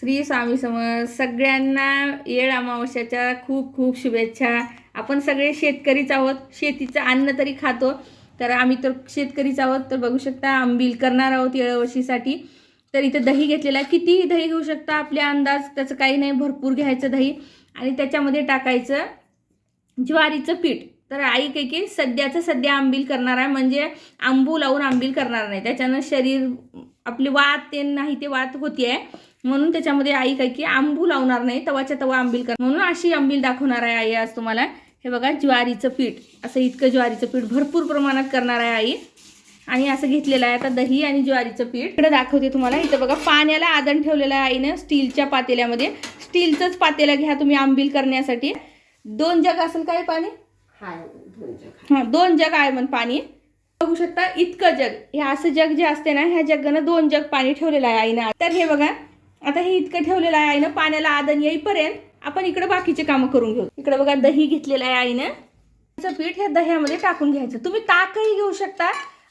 श्री स्वामी समज सगळ्यांना येळ अमावस्याच्या खूप खूप शुभेच्छा. आपण सगळे शेतकरीच आहोत शेतीचं अन्न तरी खातो तर आम्ही तर शेतकरीच आहोत तर बघू शकता आंबील करणार आहोत येळवशीसाठी तर इथं दही घेतलेलं आहे कितीही दही घेऊ शकता आपले अंदाज त्याचं काही नाही भरपूर घ्यायचं दही. आणि त्याच्यामध्ये टाकायचं ज्वारीचं पीठ. तर आई काही की सध्याचं सध्या आंबील करणार आहे म्हणजे आंबू लावून आंबील करणार नाही. त्याच्यानं शरीर आपली वात ते नाही ते वात होती आहे म्हणून त्याच्यामध्ये आई काही की आंबू लावणार नाही तवाच्या तवा आंबील कर म्हणून अशी आंबील दाखवणार आहे आई आज तुम्हाला. हे बघा ज्वारीचं पीठ. असं इतकं ज्वारीचं पीठ भरपूर प्रमाणात करणार आहे आई. आणि असं घेतलेलं आहे आता दही आणि ज्वारीचं पीठ. इकडे दाखवते तुम्हाला. इथं बघा पाण्याला आदण ठेवलेलं आहे आईनं स्टीलच्या पातेल्यामध्ये. स्टीलचंच पातेलं घ्या तुम्ही आंबील करण्यासाठी. दोन जग असेल काय पाणी? हां दोन जग आहे म्हण पाणी. बघू शकता इतकं जग. हे असं जग जे असते ना ह्या जगानं दोन जग पाणी ठेवलेलं आहे आईनं तर हे बघा आता हे इतकं ठेवलेलं आहे आईनं पाण्याला आदन येईपर्यंत आपण इकडे बाकीचे कामं करून घेऊ. इकडे बघा दही घेतलेलं आहे आईनं. त्याचं पीठ हे दह्यामध्ये टाकून घ्यायचं. तुम्ही ताकही घेऊ शकता.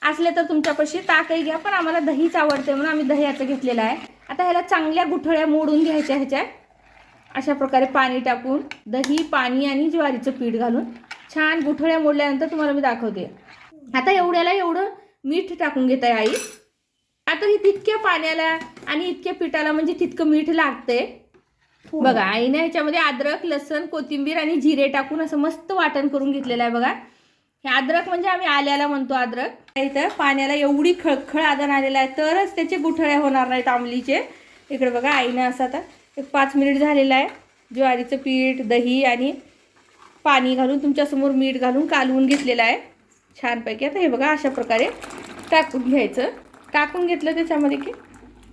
असले तर तुमच्यापाशी ताकही घ्या पण आम्हाला दहीच आवडते म्हणून आम्ही दह्याचं घेतलेलं आहे. आता ह्याला चांगल्या गुठळ्या मोडून घ्यायच्या ह्याच्या अशा प्रकारे पाणी टाकून दही पाणी आणि ज्वारीचं पीठ घालून छान गुठळ्या मोडल्यानंतर तुम्हाला मी दाखवते. आता एवढ्याला एवढं मीठ टाकून घेत आहे आई. आता ही तितक्या पाण्याला आणि इतक्या पिठाला म्हणजे तितकं मीठ लागतंय. बघा आईने ह्याच्यामध्ये अद्रक लसण कोथिंबीर आणि जिरे टाकून असं मस्त वाटण करून घेतलेलं आहे बघा. हे अद्रक म्हणजे आम्ही आल्याला म्हणतो अद्रक. इथं पाण्याला एवढी खळखळ आदन आलेला आहे तरच त्याचे गुठळ्या होणार नाहीत आंबलीचे. इकडे बघा आईनं असं आता एक पाच मिनिट झालेलं आहे. ज्वारीचं पीठ दही आणि पाणी घालून तुमच्यासमोर मीठ घालून कालवून घेतलेलं आहे. छानपैकी. आता हे बघा अशा प्रकारे टाकून घ्यायचं. टाकून घेतलं त्याच्यामध्ये की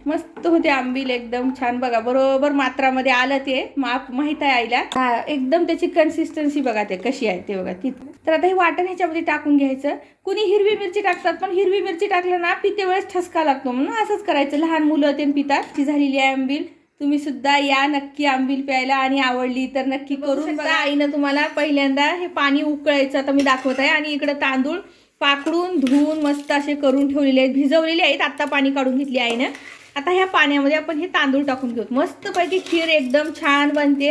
मस्त होते आंबील एकदम छान. बघा बरोबर मात्रामध्ये आलं ते. माप माहीत आहे आईला. एकदम त्याची कन्सिस्टन्सी बघा ते कशी आहे ते बघा. ती तर आता हे वाटण ह्याच्यामध्ये टाकून घ्यायचं. कुणी हिरवी मिरची टाकतात पण हिरवी मिरची टाकलं ना पिते वेळेस ठसका लागतो. म्हणून असंच करायचं. लहान मुलं ते पितात. ती झालेली आहे आंबील. तुम्ही सुद्धा या नक्की आंबील प्यायला आणि आवडली तर नक्की करून बघा. आईनं तुम्हाला पहिल्यांदा हे पाणी उकळायचं आता मी दाखवत आहे. आणि इकडं तांदूळ पाकडून धुवून मस्त असे करून ठेवलेले आहेत. भिजवलेले आहेत. आत्ता पाणी काढून घेतली आईनं. आता ह्या पाण्यामध्ये आपण हे तांदूळ टाकून घेऊ. मस्तपैकी खीर एकदम छान बनते.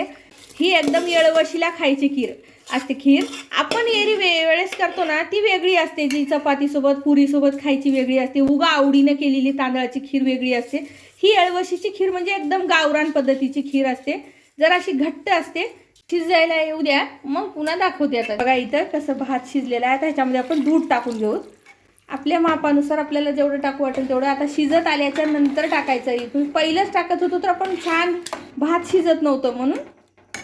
ही एकदम येळवशीला खायची खीर. असते खीर आपण एरी वेळेस करतो ना ती वेगळी असते. जी चपातीसोबत पुरीसोबत खायची वेगळी असते. उगा आवडीनं केलेली तांदळाची खीर वेगळी असते. ही येळवशीची खीर म्हणजे एकदम गावरान पद्धतीची खीर असते. जरा अशी घट्ट असते शिजायला येऊ द्या. मग पुन्हा दाखवते आता. बघा इथं कसं भात शिजलेला आहे. त्याच्यामध्ये आपण दूध टाकून घेऊ. आपल्या मापानुसार आपल्याला जेवढं टाकू वाटेल तेवढं. आता शिजत आल्याच्यानंतर टाकायचं आहे. तुम्ही पहिलंच टाकत होतो तर आपण छान भात शिजत नव्हतं म्हणून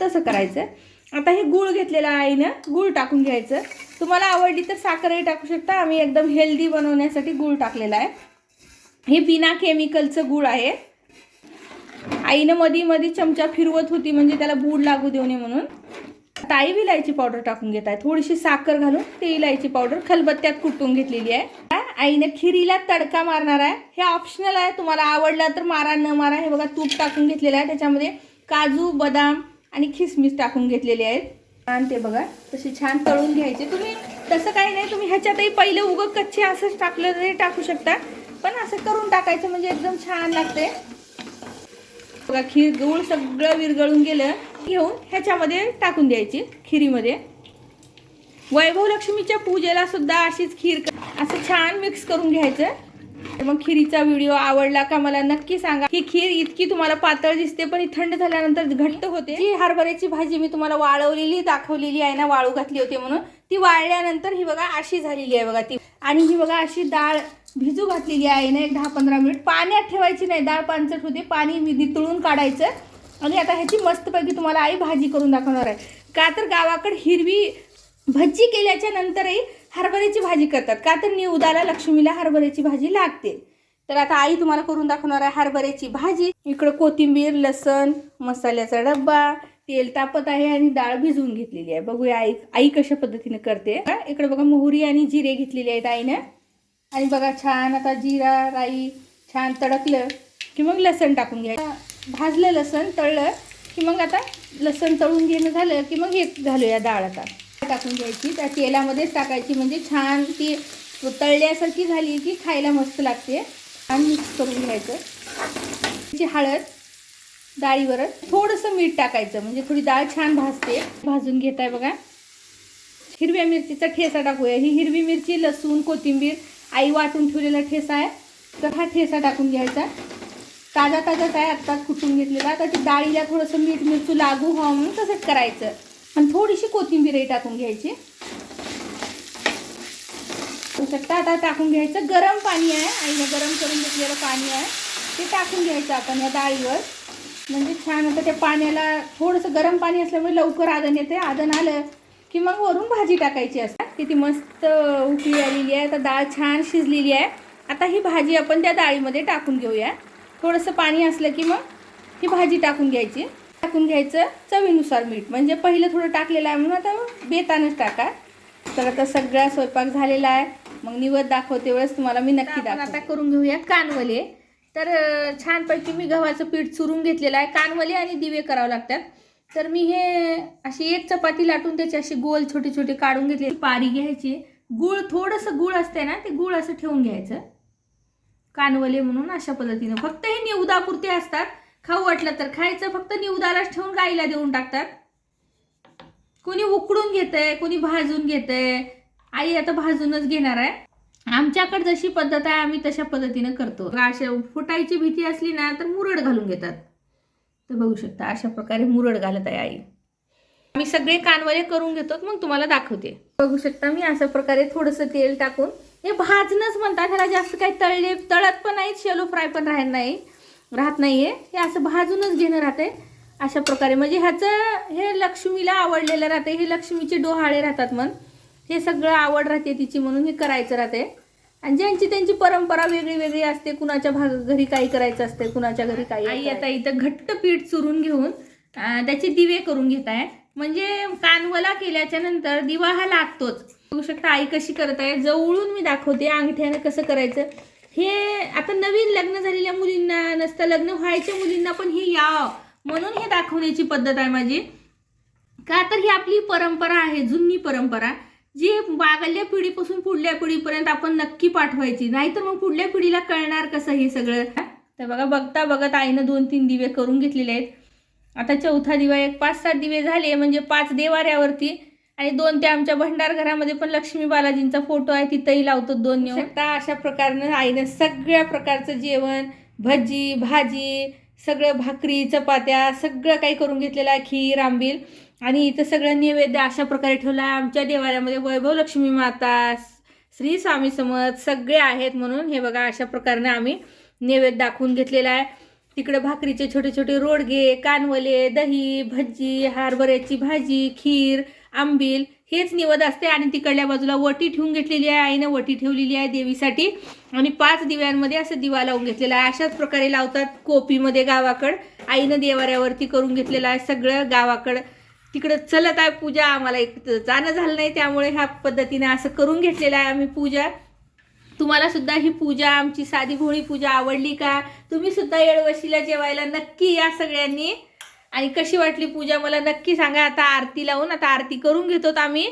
तसं करायचं. आता हे गूळ घेतलेलं आहे आईनं गूळ टाकून घ्यायचं. तुम्हाला आवडली तर साखरही टाकू शकता. आम्ही एकदम हेल्दी बनवण्यासाठी गूळ टाकलेला आहे. हे बिना केमिकलचं गूळ आहे. आईनं मधी मधी चमचा फिरवत होती म्हणजे त्याला बूड लागू देऊ नये म्हणून. आता आई इलायची पावडर टाकून घेत आहे. थोडीशी साखर घालून ती इलायची पावडर खलबत्त्यात कुटून घेतलेली आहे. आईने खिरीला तडका मारणार आहे. हे ऑप्शनल आहे. तुम्हाला आवडला तर मारा न मारा. हे बघा तूप टाकून घेतलेलं आहे. त्याच्यामध्ये काजू बदाम आणि खिसमिस टाकून घेतलेले आहेत. आणि ते बघा. तसे छान तळून घ्यायचे. तुम्ही तसं काही नाही. तुम्ही ह्याच्यातही पहिले उगं कच्चे असंच टाकलं तरी टाकू शकता. पण असं करून टाकायचं म्हणजे एकदम छान लागते. बघा खीर गूळ सगळं विरघळून गेलं. घेऊन ह्याच्यामध्ये टाकून द्यायची खिरीमध्ये. वैभव लक्ष्मीच्या पूजेला सुद्धा अशीच खीर असं छान मिक्स करून घ्यायचं. मग खिरीचा व्हिडिओ आवडला का मला नक्की सांगा. ही खीर इतकी तुम्हाला पातळ दिसते पण ही थंड झाल्यानंतर घट्ट होते. ही हरभऱ्याची भाजी मी तुम्हाला वाळवलेली दाखवलेली आहे ना वाळू घातली होती म्हणून ती वाळल्यानंतर ही बघा अशी झालेली आहे बघा ती. आणि ही बघा अशी डाळ भिजू घातलेली आहे ना एक दहा पंधरा मिनिट. पाण्यात ठेवायची नाही डाळ पानचट होते पाणी मी नितळून काढायचं. आणि आता ह्याची मस्तपैकी तुम्हाला आई भाजी करून दाखवणार आहे. का तर गावाकडे हिरवी भजी केल्याच्या नंतरही हरभऱ्याची भाजी करतात. का तर निवदाला लक्ष्मीला हरभऱ्याची भाजी लागते. तर आता आई तुम्हाला करून दाखवणार आहे हरभऱ्याची भाजी. इकडं कोथिंबीर लसण मसाल्याचा डब्बा तेल तापत आहे आणि डाळ भिजवून घेतलेली आहे. बघूया आई आई कशा पद्धतीने करते. इकडे बघा मोहरी आणि जिरे घेतलेले आहेत आईनं. आणि बघा छान आता जिरा राई छान तडकलं की मग लसण टाकून घ्यायचं. भाजलं लसण तळलं की मग आता लसण तळून घेणं झालं की मग हे घालूया डाळ आता. टाकून घ्यायची. त्या तेलामध्येच टाकायची म्हणजे छान ती तळल्यासारखी झाली की खायला मस्त लागते. आणि मिक्स करून घ्यायचं. त्याची हळद डाळीवरच थोडंसं मीठ टाकायचं. म्हणजे थोडी डाळ छान भाजते. भाजून घेत आहे बघा. हिरव्या मिरचीचा ठेसा टाकूया. ही हिरवी मिरची लसूण कोथिंबीर आई वाटून ठेवलेला ठेसा आहे. तर हा ठेसा टाकून घ्यायचा. ताजा ताजाच आहे आत्ताच कुटून घेतलेला आता डाळीला थोडंसं मीठ मिरचू लागू व्हावं म्हणून तसंच करायचं. आणि थोडीशी कोथिंबीरही टाकून घ्यायची. आता टाकून घ्यायचं. गरम पाणी आहे. आईने गरम करून घेतलेलं पाणी आहे. ते टाकून घ्यायचं आपण या डाळीवर. म्हणजे छान आता त्या पाण्याला थोडंसं गरम पाणी असल्यामुळे लवकर आदन येते. आदन आलं की मग वरून भाजी टाकायची असतात किती मस्त उकळी आलेली आहे. आता डाळ छान शिजलेली आहे. आता ही भाजी आपण त्या डाळीमध्ये टाकून घेऊया. थोडंसं पाणी असलं की मग ही भाजी टाकून घ्यायची. टाकून घ्यायचं चवीनुसार मीठ. म्हणजे पहिलं थोडं टाकलेलं आहे म्हणून आता बेतानच टाका. तर आता सगळा स्वयंपाक झालेला आहे. मग निवड दाखवते वेळेस तुम्हाला मी नक्की दाखव आता करून घेऊया कानवले. तर छानपैकी मी गव्हाचं पीठ चुरून घेतलेलं आहे. कानवले आणि दिवे करावं लागतात. तर मी हे अशी एक चपाती लाटून त्याची अशी गोल छोटे छोटे काढून घेतले पारी घ्यायची. गुळ थोडंसं गुळ असते ना ते गुळ असं ठेवून घ्यायचं. कानवले म्हणून अशा पद्धतीनं. फक्त हे निवदापुरते असतात. खाऊ वाटलं तर खायचं फक्त निवदालाच ठेवून गाईला देऊन टाकतात. कोणी उकडून घेतंय कोणी भाजून घेतंय. आई आता भाजूनच घेणार आहे. आमच्याकडे जशी पद्धत आहे आम्ही तशा पद्धतीनं करतो. अशा फुटायची भीती असली ना तर मुरड घालून घेतात. तर बघू शकता अशा प्रकारे मुरड घालत आहे आई. आम्ही सगळे कानवले करून घेतो मग तुम्हाला दाखवते. बघू शकता मी अशा प्रकारे थोडंसं तेल टाकून हे भाजणंच म्हणतात ह्याला जास्त काही तळले तळत पण नाहीत शेलो फ्राय पण राहत नाही राहत नाहीये. हे असं भाजूनच घेणं राहते अशा प्रकारे. म्हणजे ह्याचं हे लक्ष्मीला आवडलेलं राहते हे लक्ष्मीचे डोहाळे राहतात म्हण. हे सगळं आवड राहते तिची म्हणून हे करायचं राहते आणि ज्यांची त्यांची परंपरा वेगळी वेगळी असते कुणाच्या भाग घरी काही करायचं असते कुणाच्या घरी काही आई आता इथं घट्ट पीठ चुरून घेऊन त्याचे दिवे करून घेत आहे. म्हणजे कानवला केल्याच्यानंतर दिवा हा लागतोच. बघू शकता आई कशी करत आहे. जवळून मी दाखवते अंगठ्यानं कसं करायचं. हे आता नवीन लग्न झालेल्या मुलींना नसतं लग्न व्हायच्या मुलींना पण हे याव म्हणून हे दाखवण्याची पद्धत आहे माझी. का तर ही आपली परंपरा आहे जुनी परंपरा. जी मागल्या पिढीपासून पुढल्या पिढीपर्यंत आपण नक्की पाठवायची. नाहीतर मग पुढल्या पिढीला कळणार कसं हे सगळं. तर बघा बघता बघत आईनं दोन तीन दिवे करून घेतलेले आहेत. आता चौथा दिवा एक पाच सात दिवे झाले म्हणजे पाच देवाऱ्यावरती आणि दोन ते आमच्या भंडार घरामध्ये पण लक्ष्मी बालाजींचा फोटो आहे तिथंही लावतो दोन नेऊन. शकता अशा प्रकारनं आईनं सगळ्या प्रकारचं जेवण भजी भाजी सगळं भाकरी चपात्या सगळं काही करून घेतलेलं आहे खीर आंबील. आणि इथं सगळं नैवेद्य अशा प्रकारे ठेवलं आहे. आमच्या देवाऱ्यामध्ये वैभव लक्ष्मी माता श्री स्वामी समर्थ सगळे आहेत म्हणून हे बघा अशा प्रकारनं आम्ही नैवेद्य दाखवून घेतलेला आहे. तिकडे भाकरीचे छोटे छोटे रोडगे कानवले दही भजी हरभऱ्याची भाजी खीर आंबील हेच निवद असते. आणि तिकडल्या बाजूला वटी ठेवून घेतलेली आहे. आईनं वटी ठेवलेली आहे देवीसाठी. आणि पाच दिव्यांमध्ये असं दिवा लावून घेतलेला आहे. अशाच प्रकारे लावतात कोपीमध्ये गावाकड. आईनं देवाऱ्यावरती करून घेतलेलं आहे सगळं गावाकड. तिकडं चलत आहे पूजा. आम्हाला एक जाणं झालं नाही त्यामुळे ह्या पद्धतीने असं करून घेतलेलं आहे आम्ही पूजा. तुम्हाला सुद्धा ही पूजा आमची साधी भोळी पूजा आवडली का? तुम्ही सुद्धा येळवशीला जेवायला नक्की या सगळ्यांनी. आणि कशी वाटली पूजा? मला नक्की सांगा. आता आरती लावून आता आरती करून घेतो आम्ही.